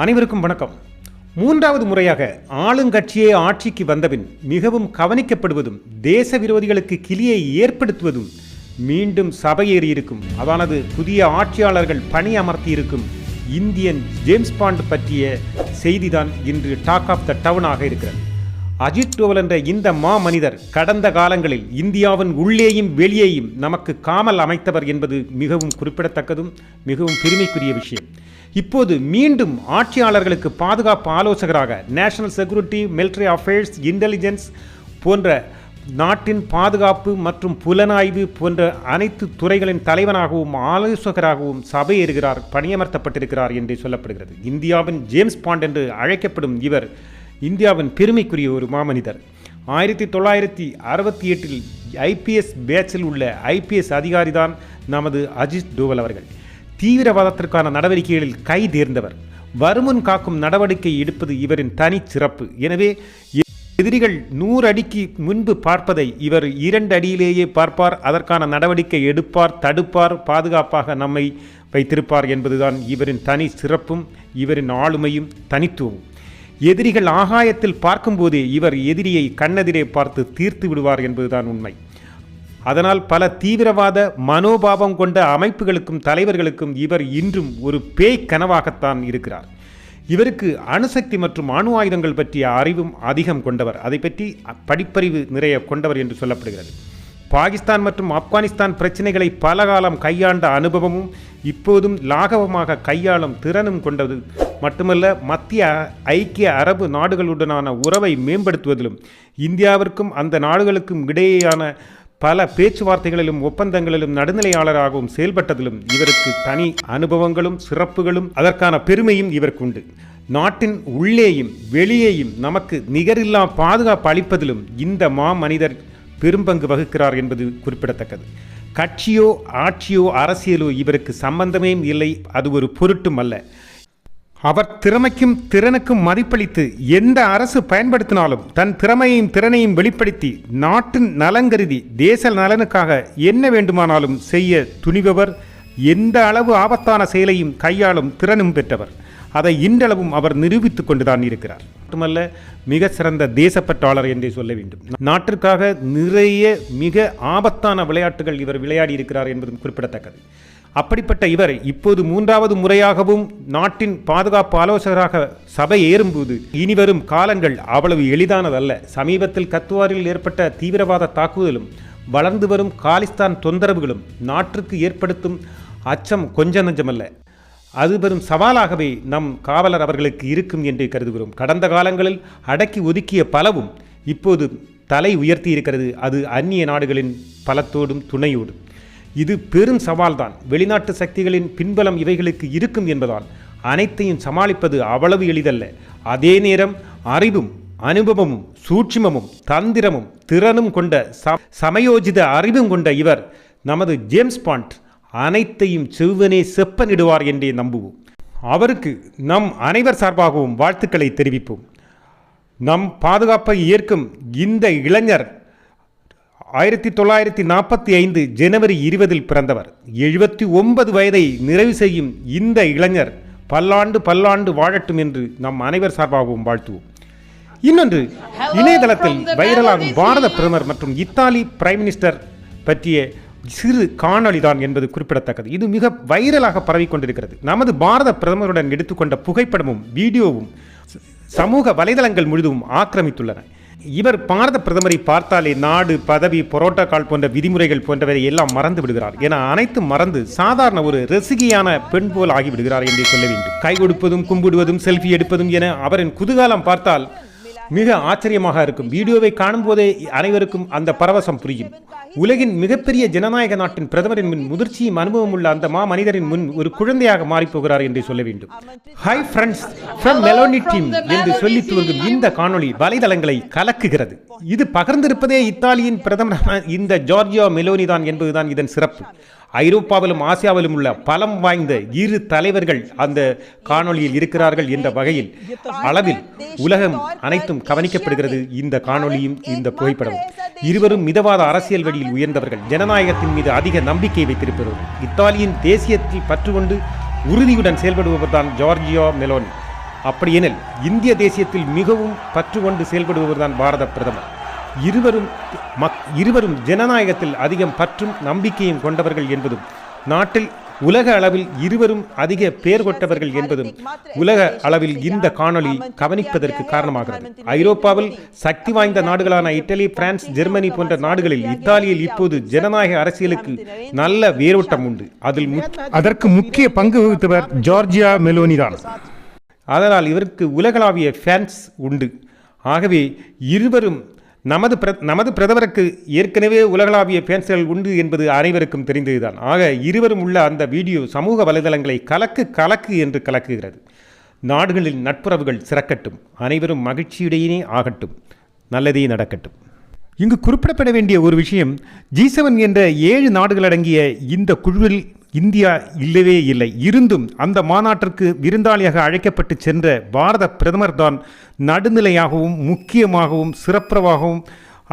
அனைவருக்கும் வணக்கம். மூன்றாவது முறையாக ஆளுங்கட்சியே ஆட்சிக்கு வந்தபின் மிகவும் கவனிக்கப்படுவதும் தேச விரோதிகளுக்கு கிளியை ஏற்படுத்துவதும் மீண்டும் சபையேறியிருக்கும். அதானது புதிய ஆட்சியாளர்கள் பணி அமர்த்தியிருக்கும் இந்தியன் ஜேம்ஸ் பாண்ட் பற்றிய செய்திதான் இன்று டாக் ஆஃப் த டவுனாக இருக்கிறது. அஜித் டோவல் என்ற இந்த மா மனிதர் கடந்த காலங்களில் இந்தியாவின் உள்ளேயும் வெளியேயும் நமக்கு காமல் அமைத்தவர் என்பது மிகவும் குறிப்பிடத்தக்கதும் மிகவும் பெருமைக்குரிய விஷயம். இப்போது மீண்டும் ஆட்சியாளர்களுக்கு பாதுகாப்பு ஆலோசகராக national security military affairs intelligence போன்ற நாட்டின் பாதுகாப்பு மற்றும் புலனாய்வு போன்ற அனைத்து துறைகளின் தலைவனாகவும் ஆலோசகராகவும் சபையேறுகிறார் பணியமர்த்தப்பட்டிருக்கிறார் என்று சொல்லப்படுகிறது. இந்தியாவின் ஜேம்ஸ் பாண்ட் என்று அழைக்கப்படும் இவர் இந்தியாவின் பெருமைக்குரிய ஒரு மாமனிதர். ஆயிரத்தி தொள்ளாயிரத்தி அறுபத்தி எட்டில் ஐபிஎஸ் பேட்சில் உள்ள ஐபிஎஸ் அதிகாரிதான் நமது அஜித் டோவல் அவர்கள். தீவிரவாதத்திற்கான நடவடிக்கைகளில் கை தேர்ந்தவர். வருமுன் காக்கும் நடவடிக்கை எடுப்பது இவரின் தனி சிறப்பு. எனவே எதிரிகள் நூறு அடிக்கு முன்பு பார்ப்பதை இவர் இரண்டு அடியிலேயே பார்ப்பார். அதற்கான நடவடிக்கை எடுப்பார் தடுப்பார் பாதுகாப்பாக நம்மை வைத்திருப்பார் என்பதுதான் இவரின் தனி சிறப்பும் இவரின் ஆளுமையும் தனித்துவம் எதிரிகள் ஆகாயத்தில் பார்க்கும்போதே இவர் எதிரியை கண்ணெதிரே பார்த்து தீர்த்து விடுவார் என்பதுதான் உண்மை. அதனால் பல தீவிரவாத மனோபாவம் கொண்ட அமைப்புகளுக்கும் தலைவர்களுக்கும் இவர் இன்றும் ஒரு பேய் கனவாகத்தான் இருக்கிறார். இவருக்கு அணுசக்தி மற்றும் அணு ஆயுதங்கள் பற்றிய அறிவும் அதிகம் கொண்டவர். அதை பற்றி படிப்பறிவு நிறைய கொண்டவர் என்று சொல்லப்படுகிறது. பாகிஸ்தான் மற்றும் ஆப்கானிஸ்தான் பிரச்சனைகளை பல காலம் கையாண்ட அனுபவமும் இப்போதும் லாகவமாக கையாளும் திறனும் கொண்டது. மட்டுமல்ல மத்திய ஐக்கிய அரபு நாடுகளுடனான உறவை மேம்படுத்துவதிலும் இந்தியாவிற்கும் அந்த நாடுகளுக்கும் இடையேயான பல பேச்சுவார்த்தைகளிலும் ஒப்பந்தங்களிலும் நடுநிலையாளராகவும் செயல்பட்டதிலும் இவருக்கு தனி அனுபவங்களும் சிறப்புகளும் அதற்கான பெருமையும் இவருக்கு உண்டு நாட்டின் உள்ளேயும் வெளியேயும் நமக்கு நிகரில்லா பாதுகாப்பு அளிப்பதிலும் இந்த மா மனிதர் பெரும்பங்கு வகுக்கிறார் என்பது குறிப்பிடத்தக்கது. கட்சியோ ஆட்சியோ அரசியலோ இவருக்கு சம்பந்தமே இல்லை அது ஒரு பொருட்டும் அல்ல. அவர் திறமைக்கும் திறனுக்கும் மதிப்பளித்து எந்த அரசு பயன்படுத்தினாலும் தன் திறமையையும் திறனையும் வெளிப்படுத்தி நாட்டின் நலங்கருதி தேச நலனுக்காக என்ன வேண்டுமானாலும் செய்ய துணிபவர் எந்த அளவு ஆபத்தான செயலையும் கையாளும் திறனும் பெற்றவர். அதை இன்றளவும் அவர் நிரூபித்துக் கொண்டுதான் இருக்கிறார். மட்டுமல்ல மிக சிறந்த தேசப்பற்றாளர் என்றே சொல்ல வேண்டும். நாட்டிற்காக நிறைய மிக ஆபத்தான விளையாட்டுகள் இவர் விளையாடி இருக்கிறார் என்பதும் குறிப்பிடத்தக்கது. அப்படிப்பட்ட இவர் இப்போது மூன்றாவது முறையாகவும் நாட்டின் பாதுகாப்பு ஆலோசகராக சபை ஏறும்போது இனிவரும் காலங்கள் அவ்வளவு எளிதானதல்ல. சமீபத்தில் கத்துவாரில் ஏற்பட்ட தீவிரவாத தாக்குதலும் வளர்ந்து வரும் காலிஸ்தான் தொந்தரவுகளும் நாட்டிற்கு ஏற்படுத்தும் அச்சம் கொஞ்ச நஞ்சமல்ல. அது பெரும் சவாலாகவே நம் காவலர் அவர்களுக்கு இருக்கும் என்று கருதுகிறோம். கடந்த காலங்களில் அடக்கி ஒதுக்கிய பலவும் இப்போது தலை உயர்த்தி இருக்கிறது. அது அந்நிய நாடுகளின் பலத்தோடும் துணையோடும். இது பெரும் சவால்தான். வெளிநாட்டு சக்திகளின் பின்பலம் இவைகளுக்கு இருக்கும் என்பதால் அனைத்தையும் சமாளிப்பது அவ்வளவு எளிதல்ல. அதே நேரம் அறிவும் அனுபவமும் சூட்சுமமும் தந்திரமும் திறனும் கொண்ட ச சமயோஜித அறிவும் கொண்ட இவர் நமது ஜேம்ஸ் பாண்ட் அனைத்தையும் செவ்வனே செப்பனிடுவார் என்றே நம்புவோம். அவருக்கு நம் அனைவர் சார்பாகவும் வாழ்த்துக்களை தெரிவிப்போம். நம் பாதுகாப்பை ஏற்கும் இந்த இளைஞர் ஆயிரத்தி தொள்ளாயிரத்தி நாற்பத்தி ஐந்து ஜனவரி இருபதில் பிறந்தவர். எழுபத்தி ஒன்பது வயதை நிறைவு செய்யும் இந்த இளைஞர் பல்லாண்டு பல்லாண்டு வாழட்டும் என்று நம் அனைவர் சார்பாகவும் வாழ்த்துவோம். இன்னொன்று இணையதளத்தில் வைரலாகும் பாரத பிரதமர் மற்றும் இத்தாலி பிரைம் மினிஸ்டர் பற்றிய சிறு காணொளிதான் என்பது குறிப்பிடத்தக்கது. இது மிக வைரலாக பரவிக்கொண்டிருக்கிறது. நமது பாரத பிரதமருடன் எடுத்துக்கொண்ட புகைப்படமும் வீடியோவும் சமூக வலைதளங்கள் முழுதும் ஆக்கிரமித்துள்ளன. இவர் பாரத பிரதமரை பார்த்தாலே நாடு பதவி புரோட்டோகால் போன்ற விதிமுறைகள் போன்றவரை எல்லாம் மறந்து விடுகிறார். என அனைத்தும் மறந்து சாதாரண ஒரு ரசிகையான பெண் போல் ஆகிவிடுகிறார் என்று சொல்ல வேண்டும். கை கொடுப்பதும் கும்பிடுவதும் செல்ஃபி எடுப்பதும் என அவரின் குதூகாலம் பார்த்தால் மிக ஆச்சரியமாக இருக்கும். வீடியோவை காணும் போதே அனைவருக்கும் அந்த பரவசம் புரியும். உலகின் மிகப்பெரிய ஜனநாயக நாட்டின் பிரதமரின் முன் முதிர்ச்சியும் அனுபவம் உள்ள அந்த மா மனிதரின் முன் ஒரு குழந்தையாக மாறிப்போகிறார் என்று சொல்ல வேண்டும். Hi friends from Meloni team என்று சொல்லி துவங்கும் இந்த காணொளி வலைதளங்களை கலக்குகிறது. இது பகிர்ந்திருப்பதே இத்தாலியின் பிரதமரான இந்த ஜார்ஜியோ மெலோனி தான் என்பதுதான் இதன் சிறப்பு. ஐரோப்பாவிலும் ஆசியாவிலும் உள்ள பலம் வாய்ந்த இரு தலைவர்கள் அந்த காணொளியில் இருக்கிறார்கள் என்ற வகையில் அளவில் உலகம் அனைத்தும் கவனிக்கப்படுகிறது. இந்த காணொளியும் இந்த புகைப்படமும் இருவரும் மிதவாத அரசியல் வழியில் உயர்ந்தவர்கள். ஜனநாயகத்தின் மீது அதிக நம்பிக்கை வைத்திருப்பவர்கள். இத்தாலியின் தேசியத்தில் பற்று கொண்டு உறுதியுடன் செயல்படுபவர் தான் ஜார்ஜியோ மெலோனி. அப்படியெனில் இந்திய தேசியத்தில் மிகவும் பற்று கொண்டு செயல்படுபவர்தான் பாரத பிரதமர். இருவரும் மக் இருவரும் ஜனநாயகத்தில் அதிகம் பற்றும் நம்பிக்கையும் கொண்டவர்கள் என்பதும் நாட்டில் உலக அளவில் இருவரும் அதிக பெயர் கொண்டவர்கள் என்பதும் உலக அளவில் இந்த காணொளி கவனிப்பதற்கு காரணமாகிறது. ஐரோப்பாவில் சக்தி வாய்ந்த நாடுகளான இட்டலி பிரான்ஸ் ஜெர்மனி போன்ற நாடுகளில் இத்தாலியில் இப்போது ஜனநாயக அரசியலுக்கு நல்ல வேரோட்டம் உண்டு. அதில் அதற்கு முக்கிய பங்கு வகித்தவர் ஜார்ஜியா மெலோனி தான். அதனால் இவருக்கு உலகளாவிய ஃபேன்ஸ் உண்டு. ஆகவே இருவரும் நமது பிர நமது பிரதமருக்கு ஏற்கனவே உலகளாவிய ஃபேன்ஸ்கள் உண்டு என்பது அனைவருக்கும் தெரிந்ததுதான். ஆக இருவரும் உள்ள அந்த வீடியோ சமூக வலைதளங்களை கலக்கு கலக்கு என்று கலக்குகிறது. நாடுகளில் நட்புறவுகள் சிறக்கட்டும். அனைவரும் மகிழ்ச்சியுடையே ஆகட்டும். நல்லதே நடக்கட்டும். இங்கு குறிப்பிடப்பட வேண்டிய ஒரு விஷயம் ஜி என்ற ஏழு நாடுகள் அடங்கிய இந்த குழுவில் இந்தியா இல்லவே இல்லை. இருந்தும் அந்த மாநாட்டிற்கு விருந்தாளியாக அழைக்கப்பட்டு சென்ற பாரத பிரதமர் தான் நடுநிலையாகவும் முக்கியமாகவும் சிறப்புறவாகவும்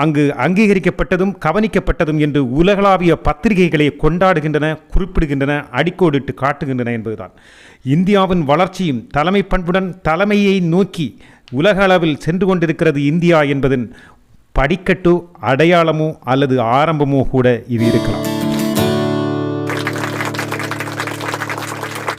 அங்கு அங்கீகரிக்கப்பட்டதும் கவனிக்கப்பட்டதும் என்று உலகளாவிய பத்திரிகைகளை கொண்டாடுகின்றன குறிப்பிடுகின்றன அடிக்கோடிட்டு காட்டுகின்றன என்பதுதான். இந்தியாவின் வளர்ச்சியும் தலைமை பண்புடன் தலைமையை நோக்கி உலக அளவில் சென்று கொண்டிருக்கிறது இந்தியா என்பதன் படிக்கட்டோ அடையாளமோ அல்லது ஆரம்பமோ கூட இது இருக்கலாம்.